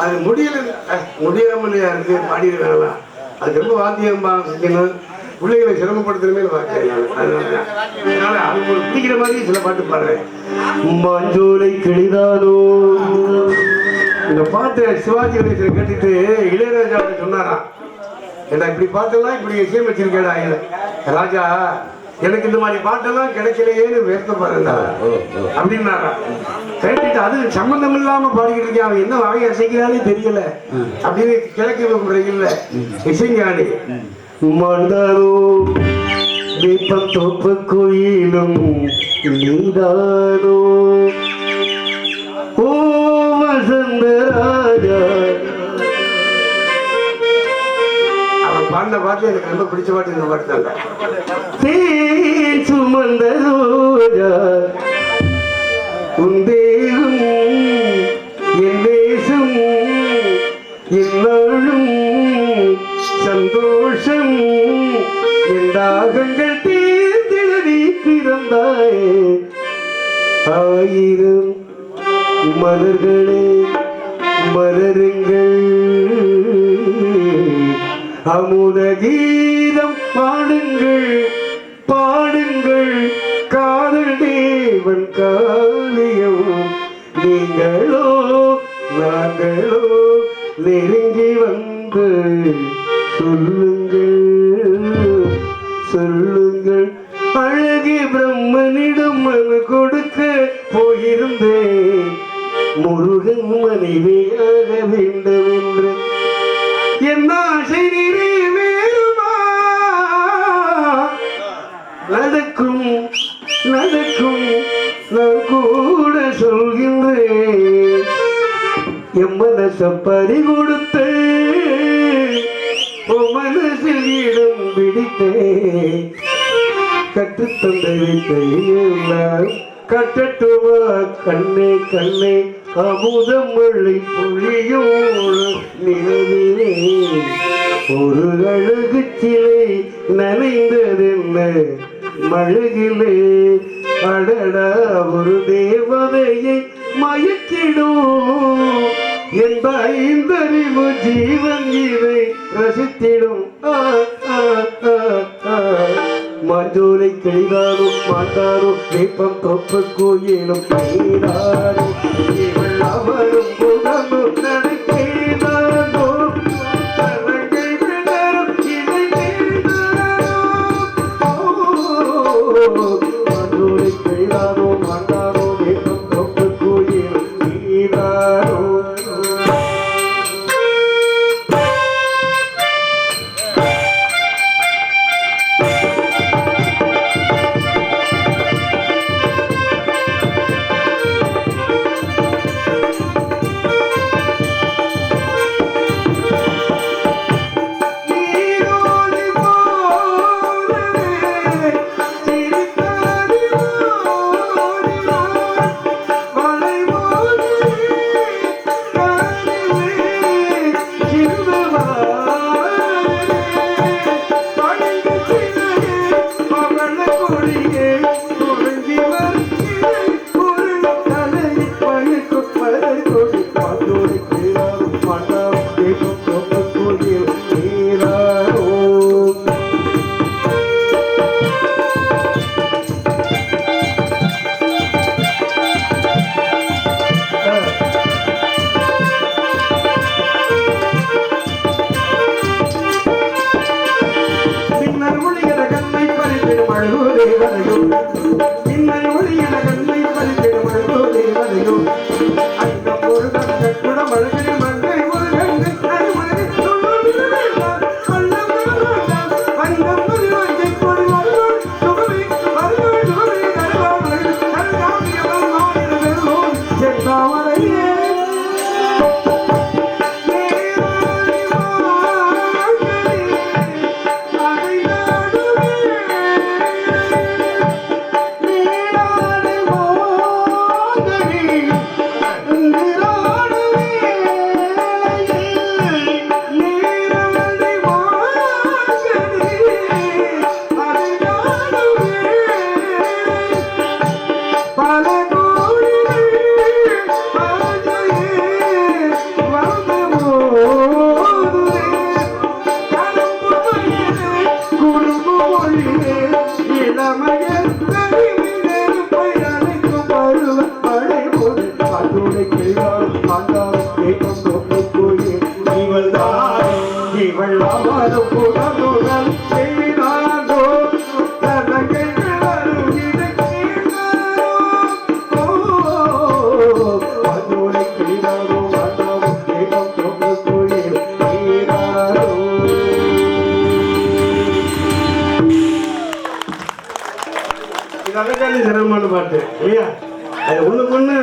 அது முடியல. அஹ், முடியாமலையா இருக்கு பாடிடுவாங்களா அது ரொம்ப வாத்தியம் செஞ்சணும் பிள்ளைகளை சிரமப்படுத்துறமே. அதனால தான். அதனால அவங்களுக்கு பிடிக்கிற மாதிரி சில பாட்டு பாடுறேன் மஞ்சோலை கிளிதானோ இந்த பாட்டு சிவாஜி கணேசன் கேட்டுட்டு இளையராஜா சொன்னாராம். ஏன்னா இப்படி பாட்டெல்லாம் இப்படி இசையமைச்சிருக்கேடா. ராஜா எனக்கு இந்த மாதிரி பாட்டெல்லாம் கிடைக்கலையேன்னு வேர்த்தப்படுறா அப்படின்னாரா. கேட்டுட்டு அது சம்பந்தம் இல்லாம பாடிக்கிட்டு இருக்கேன் அவன் என்ன வகை அசைக்கிறானே தெரியல. அப்படின்னு கிழக்கு முறையில் இசைஞானி. மண்டலோ தீபம் தோப்பு கோயிலும் நீதானோ பாட்டு எனக்கு ரொம்ப பிடிச்ச பாட்டு இந்த பாட்டு தான். தீ சுமந்த ரோஜா உன் தேகம் என் தேசம் என்னாலும் சந்தோஷம் என் தாகங்கள் தீர்த்திட நீ பிறந்தாயே. ஆயிரம் மலர்களே. அமுத கீதம் பாடுங்கள் பாடுங்கள். காதல் தேவன் காலியம். நீங்களோ நாங்களோ நெருங்கி வந்து சொல்லுங்கள் சொல்லுங்கள். என் ஆசை நிறைவேறுமா? நடக்கும் நடக்கும் நான் கூட சொல்கின்றேன். என் மனச பறி கொடுத்து மனசில் இடம் பிடித்தேன். கற்றுத்தந்த வீட்டை கட்டட்டுமா? கண்ணே கண்ணே அமுதம் மழை பொழியும் நிலவிலே ஒரு அழகு சிலை நனைந்ததென்ன மழகிலே அடடா ஒரு தேவதையை மயக்கிடும் என் ஐந்தறிவு ஜீவன் இதை ரசித்திடும் ஆ, ஆ, ஆ. மாஞ்சோலை கிளிதாரும் மாட்டாரும் தீபம் தொப்பு கோயிலும் நீராரும் அவரும் பறித்திடும் அழகோ தேவதையோ மின்னல் ஒளியன கண்ணை பறித்திடும் அழகோ தேவதையோ கதைக்காண்டி சிரமமான பாட்டு. இல்லையா அது ஒண்ணுக்கு ஒண்ணு